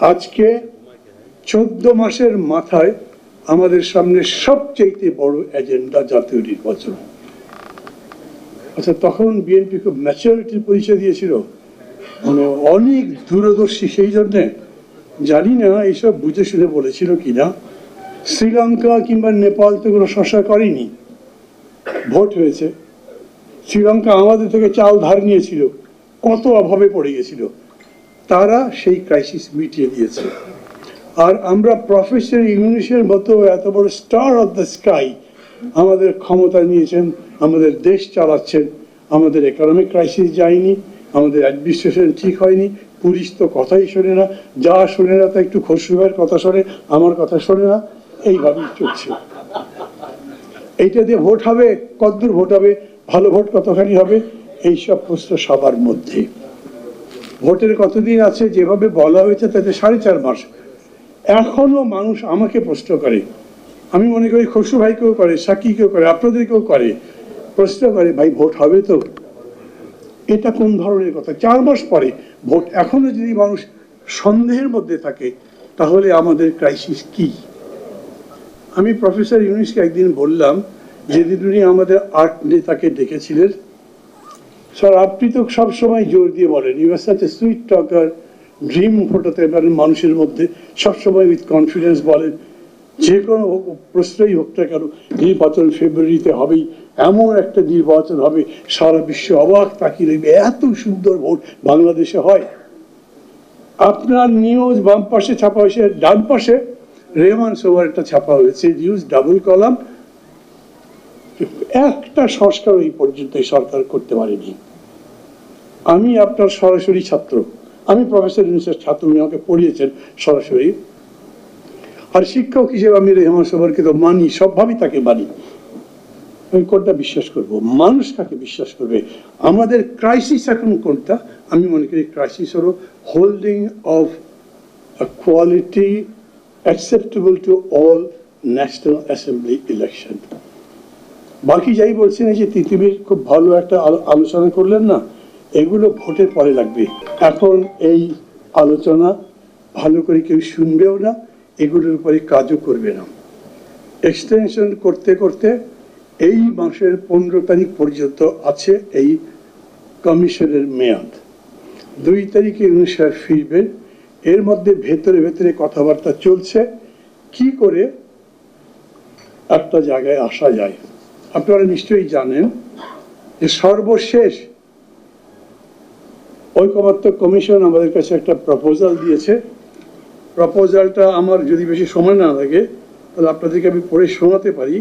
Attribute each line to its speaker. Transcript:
Speaker 1: আজকে চোদ্দ মাসের মাথায় আমাদের সামনে সবচেয়ে বড় এজেন্ডা জাতীয় নির্বাচন। আচ্ছা তখন বিএনপি খুব ম্যাচুরিটির পরিচয় দিয়েছিল। মানে অনেক দূরদর্শী সেই জন্যে জানি না এইসব বুঝে শুনে বলেছিল কিনা। শ্রীলঙ্কা কিংবা নেপাল তো কোনো শশা করেনি। ভোট হয়েছে। শ্রীলঙ্কা আমাদের থেকে চাল ধার নিয়েছিল। কত অভাবে পড়ে গেছিল। তারা সেই ক্রাইসিস মিটিয়ে দিয়েছে। আর আমরা প্রফেসর ইউনিসের মতো এত বড় স্টার অফ দ্য স্কাই আমাদের ক্ষমতা নিয়েছেন, আমাদের দেশ চালাচ্ছেন, আমাদের ইকোনমিক ক্রাইসিস যায়নি, আমাদের অ্যাডমিনিস্ট্রেশন ঠিক হয়নি, পুলিশ তো কথাই শোনে না, যা শোনে না তা একটু খসরুভাইয়ের কথা শোনে, আমার কথা শোনে না, এইভাবেই চলছে। এইটা দিয়ে ভোট হবে, কতদূর ভোট হবে, ভালো ভোট কতখানি হবে, এইসব প্রশ্ন সবার মধ্যে। ভোটের কতদিন আছে, যেভাবে বলা হয়েছে তাতে সাড়ে চার মাস। এখনও মানুষ আমাকে প্রশ্ন করে। আমি মনে করি খসরু ভাইকেও করে সাকিকেও করে, আপনাদেরকেও করে। প্রশ্ন করে, ভাই, ভোট হবে তো? এটা কোন ধরনের কথা? চার মাস পরে ভোট। এখনও যদি মানুষ সন্দেহের মধ্যে থাকে, তাহলে আমাদের ক্রাইসিস কি? আমি প্রফেসর ইউনিসকে একদিন বললাম, যেদিন উনি আমাদের আর্ট নেতাকে ডেকেছিলেন স্যার, আপনি তো সবসময় জোর দিয়ে বলেন। ইউ সুইট টকার ড্রিম ফোটাতে পারেন মানুষের মধ্যে সবসময় উইথ কনফিডেন্স বলেন। যে কোনো প্রশ্নই হোক না কেন, নির্বাচন ফেব্রুয়ারিতে হবেই, এমন একটা নির্বাচন হবে, সারা বিশ্ব অবাক তাকিয়ে দেখবে এত সুন্দর ভোট বাংলাদেশে হয়। আপনার নিউজ বাম পাশে, ছাপা হয়েছে, ডান পাশে, রেহমান সোভার একটা ছাপা হয়েছে নিউজ ডাবল কলাম একটা সংস্কার এই পর্যন্ত এই সরকার করতে পারেনি। আমি আপনার সরাসরি ছাত্র। আমি প্রফেসর ইউনিসের ছাত্র, উনি আমাকে পড়িয়েছেন সরাসরি। আর শিক্ষক হিসেবে আমি রেহমান সোভারকে তো মানি, সবভাবেই তাকে মানি। আমি কোনটা বিশ্বাস করব? মানুষ কাকে বিশ্বাস করবে? আমাদের ক্রাইসিস এখন কোনটা? আমি মনে করি ক্রাইসিস হলো holding of quality acceptable to all national assembly election. বাকি যাই বলছেন, এই যে তিতিবির খুব ভালো একটা আলো- আলোচনা করলেন না, এগুলো ভোটের পরে লাগবে। এখন এই আলোচনা ভালো করে কেউ শুনবেও না, এগুলোর উপরে কাজও করবে না। এক্সটেনশন করতে করতে এই মাসের পনেরো তারিখ পর্যন্ত আছে এই কমিশনের মেয়াদ। দুই তারিখে অনুসার ফিরবেন এর মধ্যে ভেতরে ভেতরে কথাবার্তা চলছে, কি করে একটা জায়গায় আসা যায়। আপনারা নিশ্চয়ই জানেন যে সর্বশেষ ঐকমত্য কমিশন আমাদের কাছে একটা প্রপোজাল দিয়েছে। প্রপোজালটা আমার যদি বেশি সময় না লাগে, তাহলে আপনাদেরকে আমি পড়ে শোনাতে পারি।